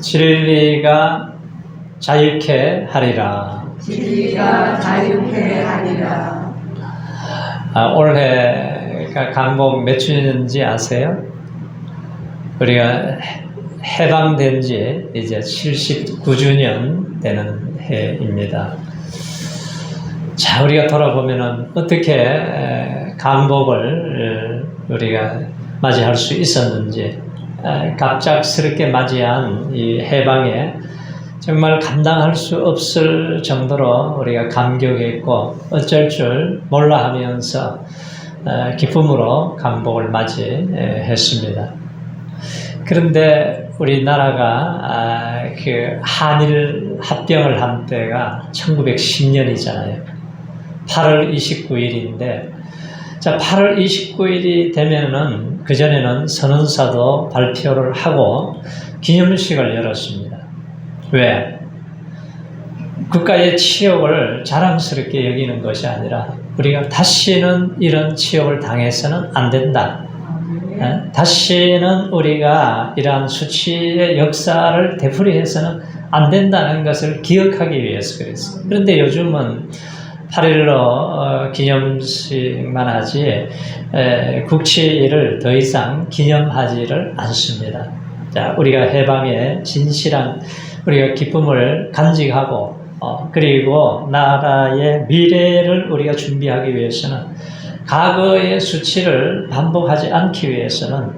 진리가 자유케 하리라. 진리가 자유케 하리라. 아, 올해가 강복 몇 주년인지 아세요? 우리가 해방된 지 이제 79주년 되는 해입니다. 자, 우리가 돌아보면은 어떻게 에, 강복을 에, 우리가 맞이할 수 있었는지, 에, 갑작스럽게 맞이한 이 해방에 정말 감당할 수 없을 정도로 우리가 감격했고 어쩔 줄 몰라 하면서 에, 기쁨으로 강복을 맞이했습니다. 그런데 우리나라가 아, 그 한일 합병을 한 때가 1910년이잖아요. 8월 29일인데 자 8월 29일이 되면은 그 전에는 선언사도 발표를 하고 기념식을 열었습니다. 왜? 국가의 치욕을 자랑스럽게 여기는 것이 아니라 우리가 다시는 이런 치욕을 당해서는 안 된다. 예? 다시는 우리가 이러한 수치의 역사를 되풀이해서는 안 된다는 것을 기억하기 위해서 그랬어요. 그런데 요즘은 8일로 어, 기념식만 하지 에, 국치를 더 이상 기념하지를 않습니다. 자, 우리가 해방의 진실한 우리가 기쁨을 간직하고 어, 그리고 나라의 미래를 우리가 준비하기 위해서는 과거의 수치를 반복하지 않기 위해서는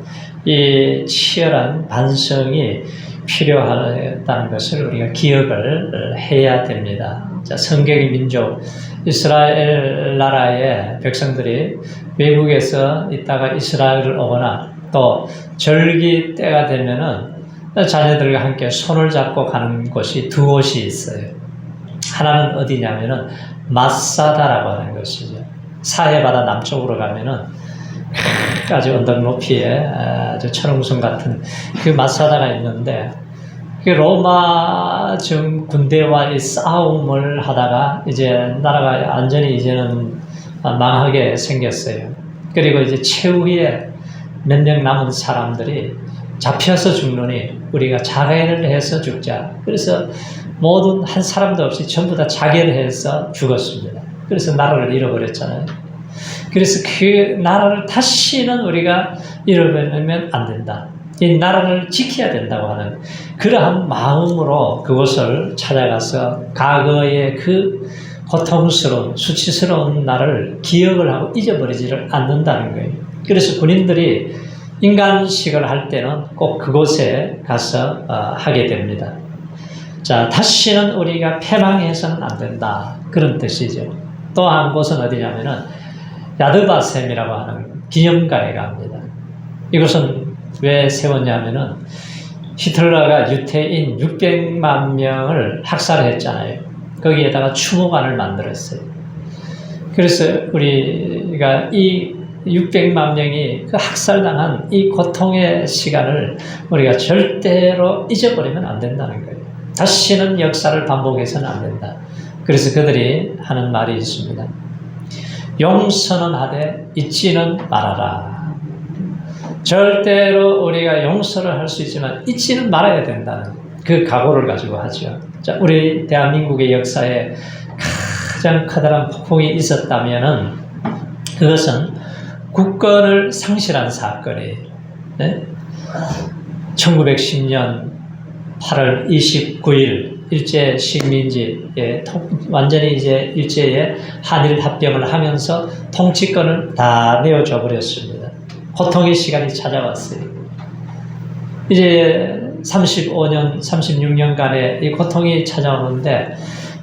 이 치열한 반성이 필요하다는 것을 우리가 기억을 해야 됩니다. 자, 성경의 민족 이스라엘 나라의 백성들이 외국에서 있다가 이스라엘을 오거나 또 절기 때가 되면은 자녀들과 함께 손을 잡고 가는 곳이 두 곳이 있어요. 하나는 어디냐면은 마사다라고 하는 것이죠. 사해바다 남쪽으로 가면은 아주 언덕 높이에 아주 철옹성 같은 그 마사다가 있는데 그 로마 정 군대와의 싸움을 하다가 이제 나라가 완전히 이제는 망하게 생겼어요. 그리고 이제 최후에 몇 명 남은 사람들이 잡혀서 죽느니 우리가 자해를 해서 죽자. 그래서 모든 한 사람도 없이 전부 다 자결해서 죽었습니다. 그래서 나라를 잃어버렸잖아요. 그래서 그 나라를 다시는 우리가 잃어버리면 안 된다. 이 나라를 지켜야 된다고 하는 그러한 마음으로 그곳을 찾아가서 과거의 그 고통스러운 수치스러운 날을 기억을 하고 잊어버리지를 않는다는 거예요. 그래서 군인들이 인간식을 할 때는 꼭 그곳에 가서 어, 하게 됩니다. 자, 다시는 우리가 패망해서는 안 된다. 그런 뜻이죠. 또 한 곳은 어디냐면은 야드바셈이라고 하는 기념관에 갑니다. 이곳은 왜 세웠냐면은 히틀러가 유태인 600만 명을 학살했잖아요. 거기에다가 추모관을 만들었어요. 그래서 우리가 이 600만 명이 그 학살당한 이 고통의 시간을 우리가 절대로 잊어버리면 안 된다는 거예요. 다시는 역사를 반복해서는 안 된다. 그래서 그들이 하는 말이 있습니다. 용서는 하되 잊지는 말아라. 절대로 우리가 용서를 할 수 있지만 잊지는 말아야 된다는 그 각오를 가지고 하죠. 자, 우리 대한민국의 역사에 가장 커다란 폭풍이 있었다면은 그것은 국권을 상실한 사건이에요. 네? 1910년 8월 29일 일제 식민지에 완전히 이제 일제에 한일 합병을 하면서 통치권을 다 내어줘 버렸습니다. 고통의 시간이 찾아왔어요. 이제 35년, 36년간의 이 고통이 찾아오는데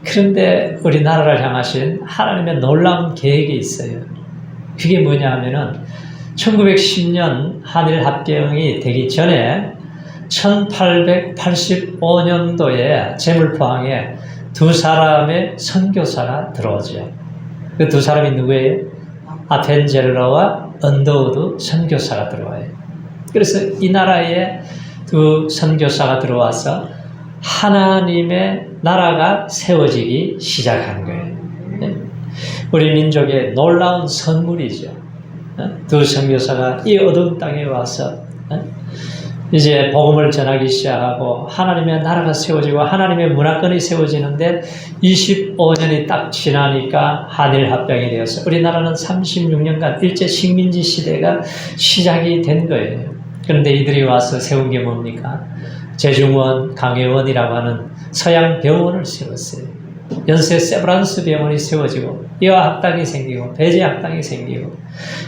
그런데 우리나라를 향하신 하나님의 놀라운 계획이 있어요. 그게 뭐냐 하면은 1910년 한일 합병이 되기 전에 1885년도에 재물포항에 두 사람의 선교사가 들어오죠. 그 두 사람이 누구예요? 아펜젤러와 언더우드 선교사가 들어와요. 그래서 이 나라에 두 선교사가 들어와서 하나님의 나라가 세워지기 시작한 거예요. 네? 우리 민족의 놀라운 선물이죠. 어? 두 선교사가 이 어두운 땅에 와서 어? 이제 복음을 전하기 시작하고 하나님의 나라가 세워지고 하나님의 문화권이 세워지는데 25년이 딱 지나니까 한일 합병이 되었어요. 우리나라는 36년간 일제 식민지 시대가 시작이 된 거예요. 그런데 이들이 와서 세운 게 뭡니까? 제중원, 강혜원이라고 하는 서양 병원을 세웠어요. 연세 세브란스 병원이 세워지고 이화 학당이 생기고 배제 학당이 생기고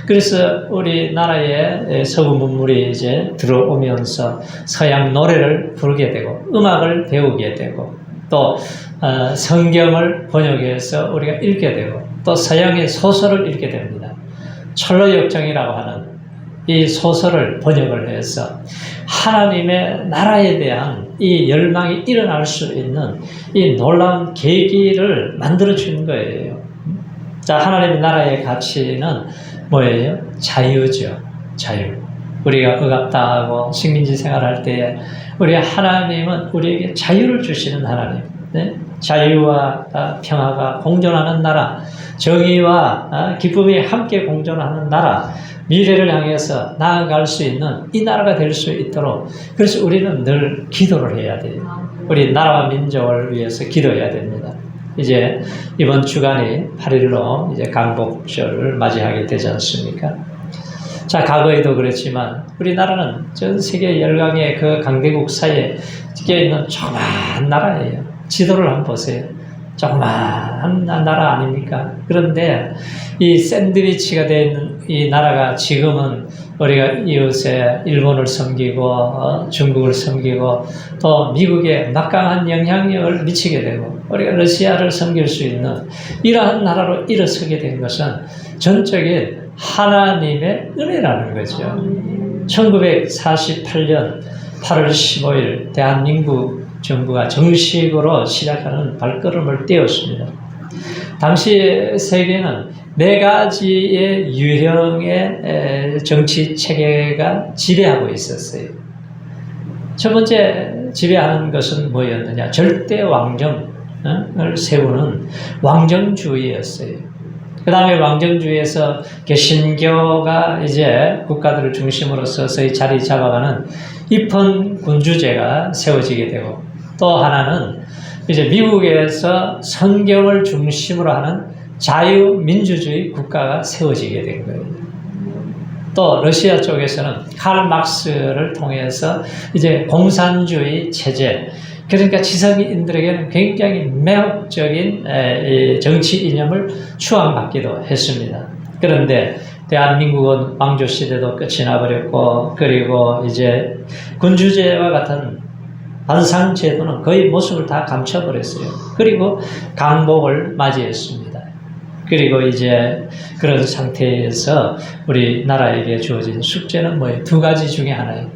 그래서 우리나라에 서구 문물이 이제 들어오면서 서양 노래를 부르게 되고 음악을 배우게 되고 또 어, 성경을 번역해서 우리가 읽게 되고 또 서양의 소설을 읽게 됩니다. 철로 역정이라고 하는 이 소설을 번역을 해서 하나님의 나라에 대한 이 열망이 일어날 수 있는 이 놀라운 계기를 만들어 준 거예요. 자, 하나님의 나라의 가치는 뭐예요? 자유죠. 자유. 우리가 억압당하고 식민지 생활할 때에 우리 하나님은 우리에게 자유를 주시는 하나님. 네? 자유와 아, 평화가 공존하는 나라, 정의와 아, 기쁨이 함께 공존하는 나라, 미래를 향해서 나아갈 수 있는 이 나라가 될 수 있도록 그래서 우리는 늘 기도를 해야 돼요. 우리 나라와 민족을 위해서 기도해야 됩니다. 이제 이번 주간이 8일로 이제 강복절을 맞이하게 되지 않습니까? 자, 과거에도 그랬지만 우리나라는 전 세계 열강의 그 강대국 사이에 끼어 있는 조그마한 나라예요. 지도를 한번 보세요. 조그마한 나라 아닙니까? 그런데 이 샌드위치가 되어 있는 이 나라가 지금은 우리가 이웃에 일본을 섬기고 어, 중국을 섬기고 또 미국에 막강한 영향력을 미치게 되고 우리가 러시아를 섬길 수 있는 이러한 나라로 일어서게 된 것은 전적인 하나님의 은혜라는 거죠. 1948년 8월 15일 대한민국 정부가 정식으로 시작하는 발걸음을 떼었습니다. 당시 세계는 네 가지의 유형의 정치 체계가 지배하고 있었어요. 첫 번째 지배하는 것은 뭐였느냐? 절대 왕정을 세우는 왕정주의였어요. 그 다음에 왕정주의에서 개신교가 이제 국가들을 중심으로 서서히 자리 잡아가는 입헌 군주제가 세워지게 되고 또 하나는 이제 미국에서 성경을 중심으로 하는 자유민주주의 국가가 세워지게 된 거예요. 또 러시아 쪽에서는 칼 막스를 통해서 이제 공산주의 체제 그러니까 지성인들에게는 굉장히 매혹적인 정치 이념을 추앙받기도 했습니다. 그런데 대한민국은 왕조 시대도 끝이 나버렸고 그리고 이제 군주제와 같은 반상 제도는 거의 모습을 다 감춰버렸어요. 그리고 강복을 맞이했습니다. 그리고 이제 그런 상태에서 우리 나라에게 주어진 숙제는 뭐예요? 두 가지 중에 하나예요.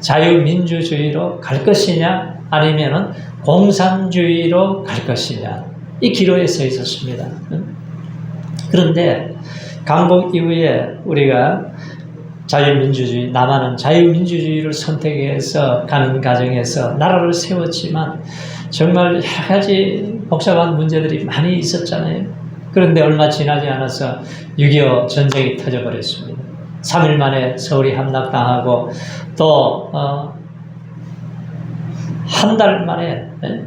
자유민주주의로 갈 것이냐 아니면은 공산주의로 갈 것이냐 이 기로에 서 있었습니다. 그런데 강복 이후에 우리가 자유민주주의, 남한은 자유민주주의를 선택해서 가는 과정에서 나라를 세웠지만 정말 여러 가지 복잡한 문제들이 많이 있었잖아요. 그런데 얼마 지나지 않아서 6.25 전쟁이 터져버렸습니다. 3일 만에 서울이 함락당하고 또, 어, 한 달 만에 예?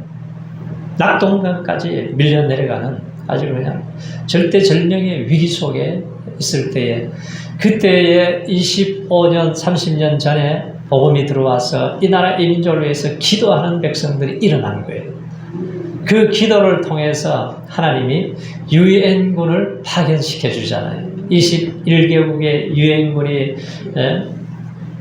낙동강까지 밀려 내려가는 아주 그냥 절대 절명의 위기 속에 있을 때에 그때에 25년, 30년 전에 복음이 들어와서 이 나라 이 민족을 위해서 기도하는 백성들이 일어난 거예요. 그 기도를 통해서 하나님이 유엔군을 파견시켜 주잖아요. 21개국의 유엔군이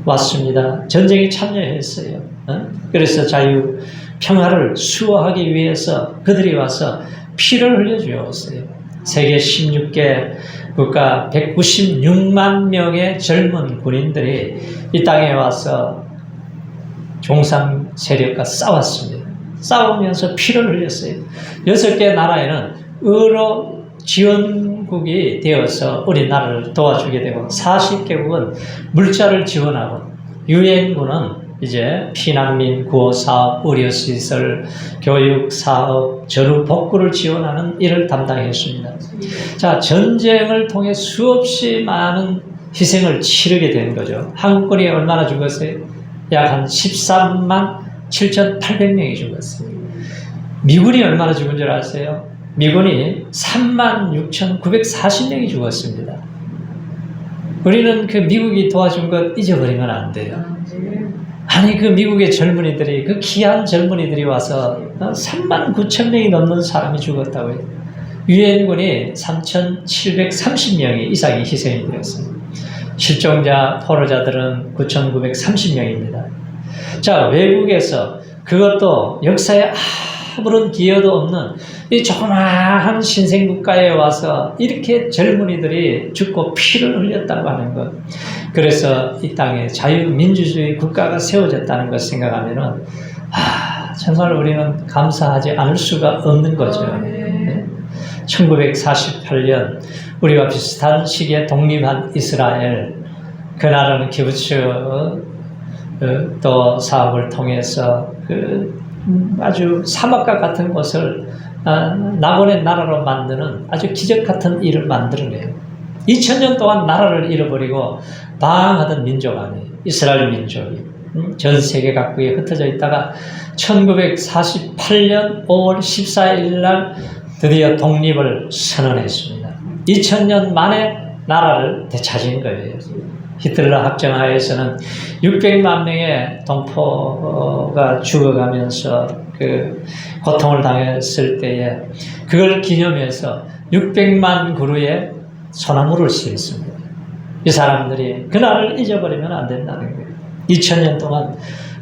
왔습니다. 전쟁에 참여했어요. 어? 그래서 자유, 평화를 수호하기 위해서 그들이 와서 피를 흘려 주었어요. 세계 16개 국가 196만 명의 젊은 군인들이 이 땅에 와서 종상 세력과 싸웠습니다. 싸우면서 피를 흘렸어요. 여섯 개 나라에는 의로 지원국이 되어서 우리나라를 도와주게 되고 40개국은 물자를 지원하고 유엔군은 이제 피난민 구호 사업, 의료 시설, 교육 사업, 전후 복구를 지원하는 일을 담당했습니다. 자, 전쟁을 통해 수없이 많은 희생을 치르게 된 거죠. 한국군이 얼마나 죽었어요? 약 한 13만 7,800명이 죽었어요. 미군이 얼마나 죽은 줄 아세요? 미군이 3만 6,940명이 죽었습니다. 우리는 그 미국이 도와준 것 잊어버리면 안 돼요. 아니 그 미국의 젊은이들이 그 귀한 젊은이들이 와서 3만 9천 명이 넘는 사람이 죽었다고요. 유엔군이 3,730명이 이상이 희생이 되었습니다. 실종자, 포로자들은 9,930명입니다. 자, 외국에서 그것도 역사에 아무런 기여도 없는 이 조그마한 신생국가에 와서 이렇게 젊은이들이 죽고 피를 흘렸다고 하는 것. 그래서 이 땅에 자유민주주의 국가가 세워졌다는 것 생각하면은, 아, 정말 우리는 감사하지 않을 수가 없는 거죠. 네. 1948년 우리와 비슷한 시기에 독립한 이스라엘 그 나라는 기부츠 어, 또 사업을 통해서 그 음, 아주 사막과 같은 곳을 아, 낙원의 나라로 만드는 아주 기적 같은 일을 만들어내요. 2000년 동안 나라를 잃어버리고 방황하던 민족 아니에요. 이스라엘 민족이. 음, 전 세계 각국에 흩어져 있다가 1948년 5월 14일 날 드디어 독립을 선언했습니다. 2000년 만에 나라를 되찾은 거예요. 히틀러 합정하에서는 600만 명의 동포가 죽어가면서 그 고통을 당했을 때에 그걸 기념해서 600만 그루의 소나무를 심습니다. 이 사람들이 그날을 잊어버리면 안 된다는 거예요. 2000년 동안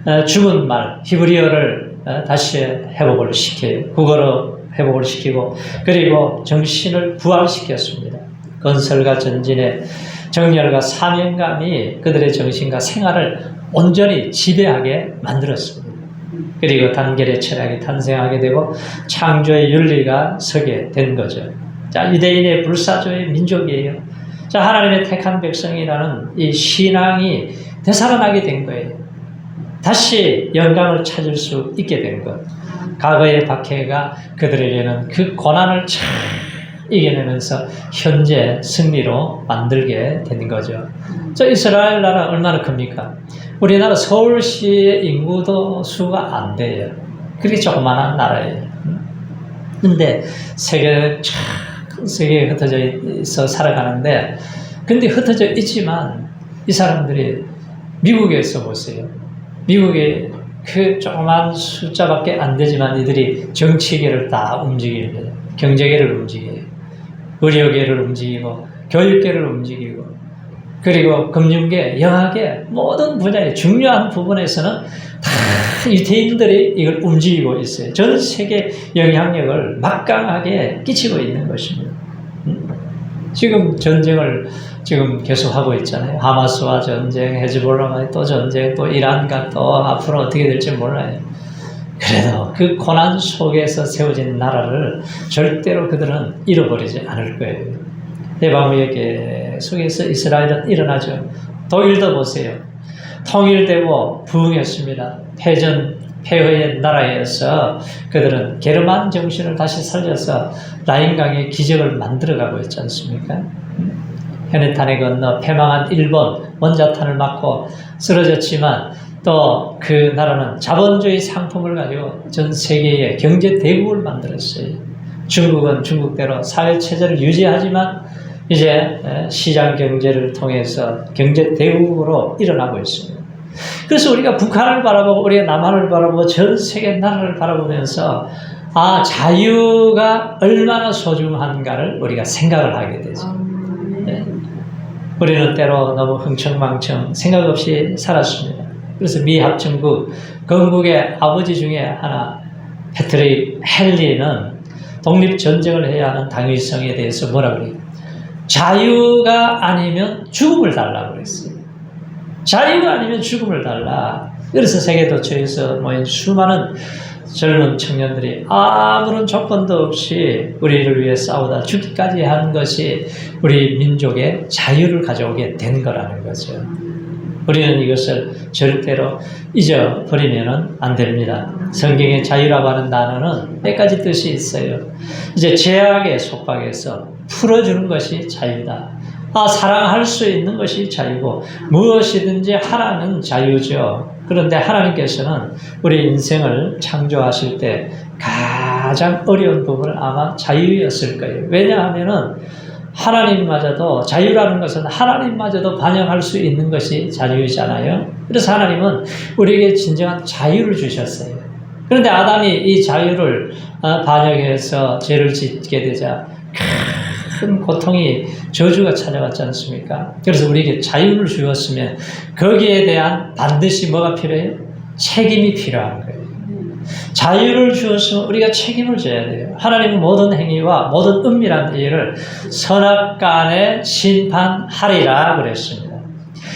어, 죽은 말 히브리어를 어, 다시 회복을 시켜요. 국어로 회복을 시키고 그리고 정신을 부활시켰습니다. 건설과 전진의 정열과 사명감이 그들의 정신과 생활을 온전히 지배하게 만들었습니다. 그리고 단결의 철학이 탄생하게 되고 창조의 윤리가 서게 된 거죠. 자, 유대인의 불사조의 민족이에요. 자, 하나님의 택한 백성이라는 이 신앙이 되살아나게 된 거예요. 다시 영광을 찾을 수 있게 된 것. 과거의 박해가 그들에게는 그 고난을 참 이겨내면서 현재 승리로 만들게 된 거죠. 저 이스라엘 나라 얼마나 큽니까? 우리나라 서울시의 인구도 수가 안 돼요. 그렇게 조그만한 나라예요. 근데 세계 큰 세계에 흩어져 있어 살아가는데 근데 흩어져 있지만 이 사람들이 미국에서 보세요. 미국의 그 조그만 숫자밖에 안 되지만 이들이 정치계를 다 움직입니다. 경제계를 움직여요. 의료계를 움직이고 교육계를 움직이고 그리고 금융계, 영화계 모든 분야의 중요한 부분에서는 다 유태인들이 이걸 움직이고 있어요. 전 세계 영향력을 막강하게 끼치고 있는 것입니다. 음? 지금 전쟁을 지금 계속 하고 있잖아요. 하마스와 전쟁, 헤즈볼라와 또 전쟁, 또 이란과 또 앞으로 어떻게 될지 몰라요. 그래도 그 고난 속에서 세워진 나라를 절대로 그들은 잃어버리지 않을 거예요. 대방위에 속에서 이스라엘은 일어나죠. 독일도 보세요. 통일되고 부흥했습니다. 패전, 폐허의 나라에서 그들은 게르만 정신을 다시 살려서 라인강의 기적을 만들어가고 있지 않습니까? 헤네탄에 건너 패망한 일본 원자탄을 맞고 쓰러졌지만 또 그 나라는 자본주의 상품을 가지고 전 세계의 경제 대국을 만들었어요. 중국은 중국대로 사회 체제를 유지하지만 이제 시장 경제를 통해서 경제 대국으로 일어나고 있습니다. 그래서 우리가 북한을 바라보고 우리가 남한을 바라보고 전 세계 나라를 바라보면서 아 자유가 얼마나 소중한가를 우리가 생각을 하게 되죠. 네. 우리는 때로 너무 흥청망청 생각 없이 살았습니다. 그래서 미 합중국 건국의 아버지 중에 하나 패트릭 헨리는 독립 전쟁을 해야 하는 당위성에 대해서 뭐라 그래요? 자유가 아니면 죽음을 달라고 그랬어요. 자유가 아니면 죽음을 달라. 그래서 세계 도처에서 모인 수많은 젊은 청년들이 아무런 조건도 없이 우리를 위해 싸우다 죽기까지 한 것이 우리 민족의 자유를 가져오게 된 거라는 거죠. 우리는 이것을 절대로 잊어버리면 안 됩니다. 성경의 자유라고 하는 단어는 몇 가지 뜻이 있어요. 이제 제약의 속박에서 풀어주는 것이 자유다. 아, 사랑할 수 있는 것이 자유고 무엇이든지 하라는 자유죠. 그런데 하나님께서는 우리 인생을 창조하실 때 가장 어려운 부분은 아마 자유였을 거예요. 왜냐하면은 하나님마저도 자유라는 것은 하나님마저도 반영할 수 있는 것이 자유이잖아요. 그래서 하나님은 우리에게 진정한 자유를 주셨어요. 그런데 아담이 이 자유를 어, 반영해서 죄를 짓게 되자 큰 고통이 저주가 찾아왔지 않습니까? 그래서 우리에게 자유를 주었으면 거기에 대한 반드시 뭐가 필요해요? 책임이 필요한 거예요. 자유를 주었으면 우리가 책임을 져야 돼요. 하나님은 모든 행위와 모든 은밀한 일을 선악간에 심판하리라 그랬습니다.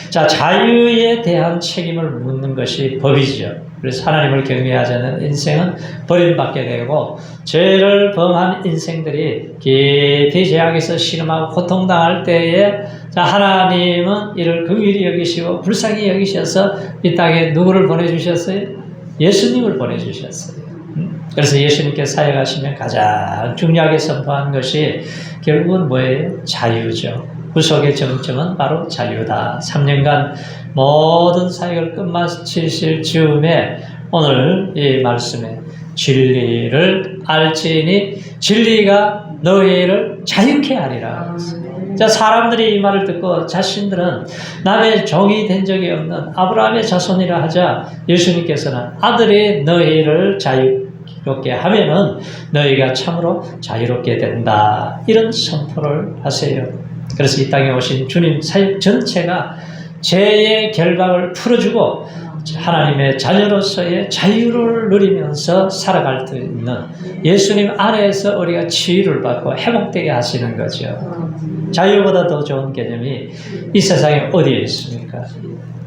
자, 자유에 대한 책임을 묻는 것이 법이죠. 그래서 하나님을 경외하지 않는 인생은 버림받게 되고 죄를 범한 인생들이 깊이 죄악에서 신음하고 고통당할 때에 자, 하나님은 이를 긍휼히 여기시고 불쌍히 여기셔서 이 땅에 누구를 보내주셨어요? 예수님을 보내주셨어요. 음? 그래서 예수님께 사역하시면 가장 중요하게 선포한 것이 결국은 뭐예요? 자유죠. 구속의 정점은 바로 자유다. 3년간 모든 사역을 끝마치실 즈음에 오늘 이 말씀에 진리를 알지니 진리가 너희를 자유케 하리라. 자, 사람들이 이 말을 듣고 자신들은 남의 종이 된 적이 없는 아브라함의 자손이라 하자 예수님께서는 아들이 너희를 자유롭게 하면은 너희가 참으로 자유롭게 된다. 이런 선포를 하세요. 그래서 이 땅에 오신 주님 전체가 죄의 결박을 풀어주고 하나님의 자녀로서의 자유를 누리면서 살아갈 수 있는 예수님 안에서 우리가 치유를 받고 회복되게 하시는 거죠. 자유보다 더 좋은 개념이 이 세상에 어디에 있습니까?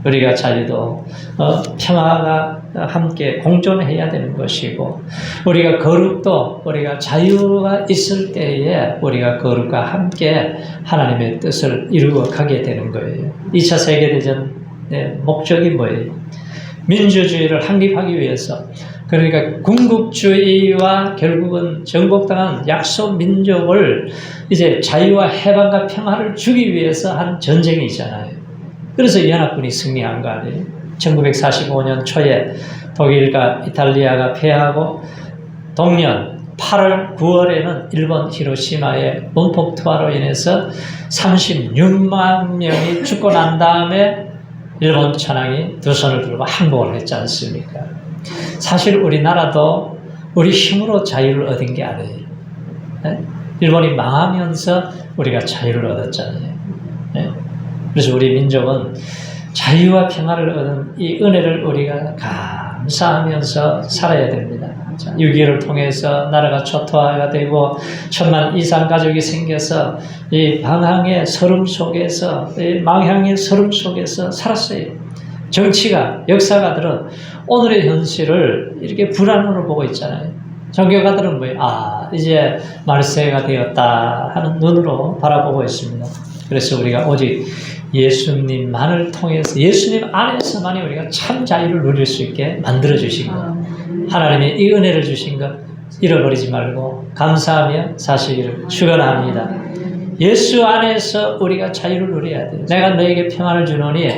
우리가 자유도 어, 평화가 함께 공존해야 되는 것이고 우리가 거룩도 우리가 자유가 있을 때에 우리가 거룩과 함께 하나님의 뜻을 이루어 가게 되는 거예요. 2차 세계대전 의 목적이 뭐예요? 민주주의를 확립하기 위해서 그러니까 군국주의와 결국은 정복당한 약소 민족을 이제 자유와 해방과 평화를 주기 위해서 한 전쟁이잖아요. 그래서 연합군이 승리한 거 아니에요. 1945년 초에 독일과 이탈리아가 패하고 동년 8월, 9월에는 일본 히로시마의 원폭 투하로 인해서 36만 명이 죽고 난 다음에 일본 천황이 두 손을 들고 항복을 했지 않습니까? 사실 우리나라도 우리 힘으로 자유를 얻은 게 아니에요. 네? 일본이 망하면서 우리가 자유를 얻었잖아요. 네? 그래서 우리 민족은 자유와 평화를 얻은 이 은혜를 우리가 감사하면서 살아야 됩니다. 6.25를 통해서 나라가 초토화가 되고 천만 이상 가족이 생겨서 이 방황의 서름 속에서 이 망향의 서름 속에서 살았어요. 정치가 역사가들은 오늘의 현실을 이렇게 불안으로 보고 있잖아요. 종교가들은 뭐예요? 아 이제 말세가 되었다 하는 눈으로 바라보고 있습니다. 그래서 우리가 오직 예수님만을 통해서 예수님 안에서만이 우리가 참 자유를 누릴 수 있게 만들어 주신 것. 하나님의 이 은혜를 주신 것 잃어버리지 말고 감사하며 사시기를 축원합니다. 예수 안에서 우리가 자유를 누려야 돼요. 내가 너에게 평안을 주노니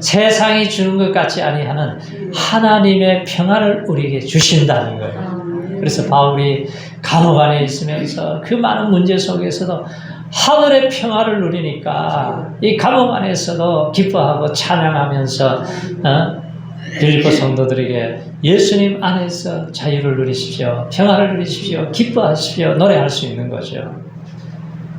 세상이 주는 것 같지 아니하는 하나님의 평안을 우리에게 주신다는 거예요. 그래서 바울이 감옥 안에 있으면서 그 많은 문제 속에서도 하늘의 평화를 누리니까 이 감옥 안에서도 기뻐하고 찬양하면서 어? 빌리포 성도들에게 예수님 안에서 자유를 누리십시오. 평화를 누리십시오. 기뻐하십시오. 노래할 수 있는 거죠.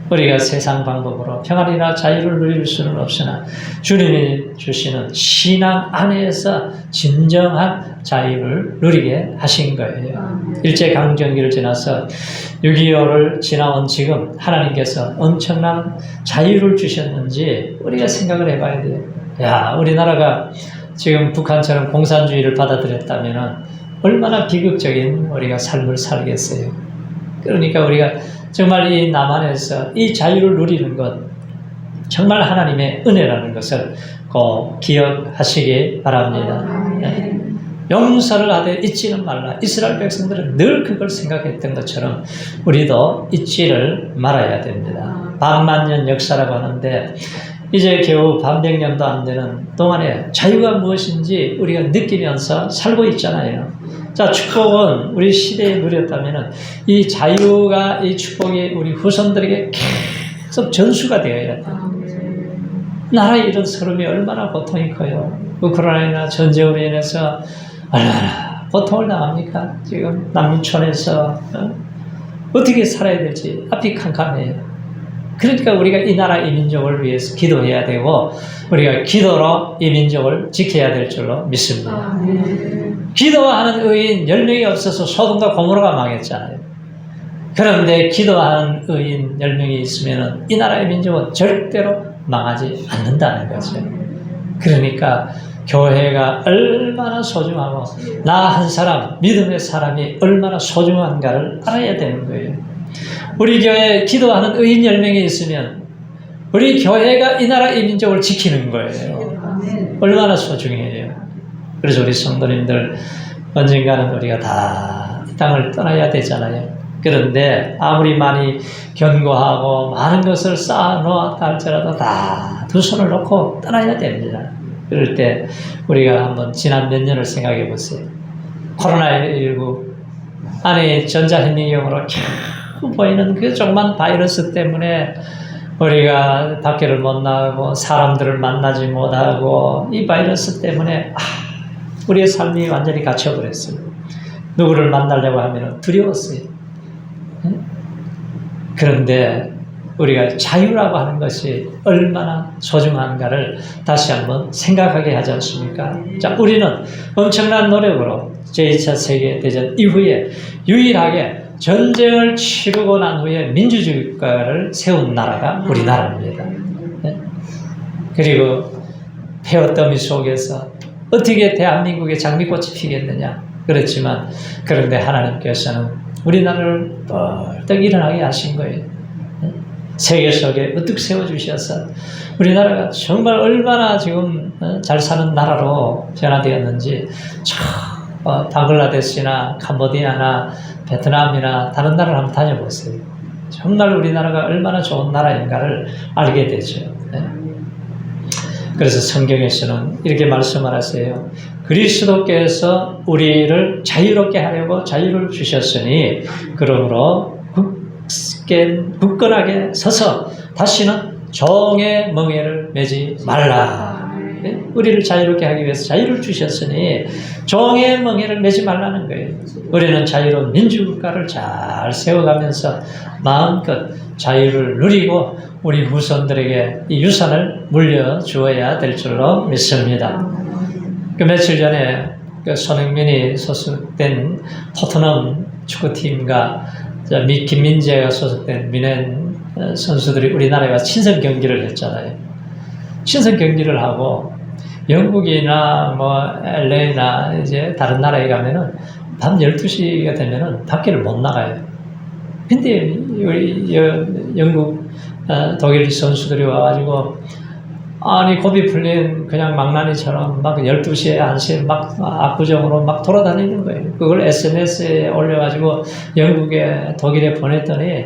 우리가 세상 방법으로 평안이나 자유를 누릴 수는 없으나 주님이 주시는 신앙 안에서 진정한 자유를 누리게 하신 거예요. 일제강점기를 지나서 6.25를 지나온 지금 하나님께서 엄청난 자유를 주셨는지 우리가 생각을 해봐야 돼요. 야, 우리나라가 지금 북한처럼 공산주의를 받아들였다면 얼마나 비극적인 우리가 삶을 살겠어요. 그러니까 우리가 정말 이 남한에서 이 자유를 누리는 것 정말 하나님의 은혜라는 것을 꼭 기억하시기 바랍니다. 네. 용서를 하되 잊지는 말라. 이스라엘 백성들은 늘 그걸 생각했던 것처럼 우리도 잊지를 말아야 됩니다. 반만년 역사라고 하는데 이제 겨우 반백년도 안 되는 동안에 자유가 무엇인지 우리가 느끼면서 살고 있잖아요. 자, 축복은 우리 시대에 누렸다면 이 자유가 이 축복이 우리 후손들에게 계속 전수가 되어야 돼. 나라의 이런 서름이 얼마나 고통이 커요. 우크라이나 전쟁으로 인해서 얼마나 고통을 당합니까? 지금 난민촌에서 어? 어떻게 살아야 될지 앞이 캄캄해요. 그러니까 우리가 이 나라 이 민족을 위해서 기도해야 되고 우리가 기도로 이 민족을 지켜야 될 줄로 믿습니다. 기도하는 의인 10명이 없어서 소돔과 고모로가 망했잖아요. 그런데 기도하는 의인 10명이 있으면 이 나라의 민족은 절대로 망하지 않는다는 거죠. 그러니까 교회가 얼마나 소중하고 나 한 사람, 믿음의 사람이 얼마나 소중한가를 알아야 되는 거예요. 우리 교회에 기도하는 의인 10명이 있으면 우리 교회가 이 나라 이 민족을 지키는 거예요. 얼마나 소중해요. 그래서 우리 성도님들 언젠가는 우리가 다 이 땅을 떠나야 되잖아요. 그런데 아무리 많이 견고하고 많은 것을 쌓아 놓았다 할지라도 다 두 손을 놓고 떠나야 됩니다. 그럴 때 우리가 한번 지난 몇 년을 생각해 보세요. 코로나19 안에 전자현미경으로 캬 보이는 그 조그만 바이러스 때문에 우리가 밖에를 못 나가고 사람들을 만나지 못하고 이 바이러스 때문에 아, 우리의 삶이 완전히 갇혀버렸어요. 누구를 만나려고 하면 두려웠어요. 응? 그런데 우리가 자유라고 하는 것이 얼마나 소중한가를 다시 한번 생각하게 하지 않습니까? 자, 우리는 엄청난 노력으로 제2차 세계대전 이후에 유일하게 전쟁을 치르고 난 후에 민주주의 국가를 세운 나라가 우리나라입니다. 네? 그리고 폐어더미 속에서 어떻게 대한민국의 장미꽃이 피겠느냐. 그렇지만 그런데 하나님께서는 우리나라를 벌떡 일어나게 하신 거예요. 네? 세계 속에 으뜩 세워주셔서 우리나라가 정말 얼마나 지금 어, 잘 사는 나라로 변화되었는지 저 어, 방글라데시나 캄보디아나 베트남이나 다른 나라를 한번 다녀보세요. 정말 우리나라가 얼마나 좋은 나라인가를 알게 되죠. 네? 그래서 성경에서는 이렇게 말씀을 하세요. 그리스도께서 우리를 자유롭게 하려고 자유를 주셨으니 그러므로 굳게 굳건하게 서서 다시는 종의 멍에를 매지 말라. 네? 우리를 자유롭게 하기 위해서 자유를 주셨으니 종의 멍에를 매지 말라는 거예요. 우리는 자유로운 민주국가를 잘 세워가면서 마음껏 자유를 누리고 우리 후손들에게 이 유산을 물려주어야 될 줄로 믿습니다. 그 며칠 전에 그 손흥민이 소속된 토트넘 축구팀과 저 미- 김민재가 소속된 미넨 어, 선수들이 우리나라에 와서 친선 경기를 했잖아요. 친선 경기를 하고 영국이나 뭐 LA나 이제 다른 나라에 가면은 밤 12시가 되면은 밖에를 못 나가요. 근데 우리 여- 영국 어, 독일 선수들이 와가지고 아니 고비 풀린 그냥 망나니처럼 막 12시에 1시에 막 압구정으로 막 돌아다니는 거예요. 그걸 SNS에 올려가지고 영국에 독일에 보냈더니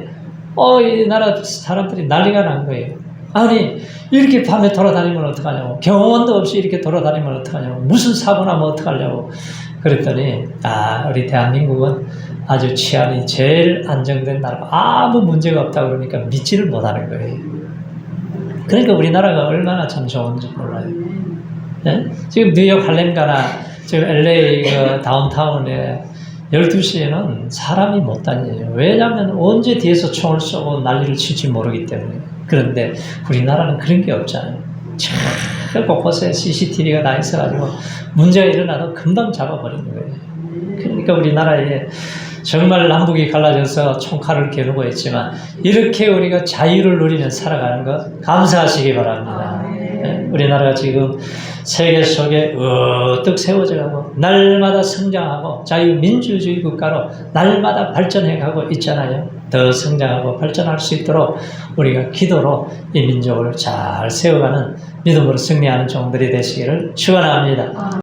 어 이 나라 사람들이 난리가 난 거예요. 아니 이렇게 밤에 돌아다니면 어떡하냐고 경호원도 없이 이렇게 돌아다니면 어떡하냐고 무슨 사고 나면 어떡하냐고 그랬더니 아 우리 대한민국은 아주 치안이 제일 안정된 나라 아무 문제가 없다 그러니까 믿지를 못하는 거예요. 그러니까 우리나라가 얼마나 참 좋은지 몰라요. 예? 지금 뉴욕 할렘가나 지금 LA 그 다운타운에 12시에는 사람이 못 다녀요. 왜냐하면 언제 뒤에서 총을 쏘고 난리를 칠지 모르기 때문에. 그런데 우리나라는 그런 게 없잖아요. 참 곳곳에 CCTV가 다 있어가지고 문제가 일어나도 금방 잡아버리는 거예요. 그러니까 우리나라에 정말 남북이 갈라져서 총칼을 겨누고 있지만 이렇게 우리가 자유를 누리며 살아가는 것 감사하시기 바랍니다. 예, 우리나라가 지금 세계 속에 으뜩 세워져 가고 날마다 성장하고 자유민주주의 국가로 날마다 발전해 가고 있잖아요. 더 성장하고 발전할 수 있도록 우리가 기도로 이 민족을 잘 세워가는 믿음으로 승리하는 종들이 되시기를 축원합니다.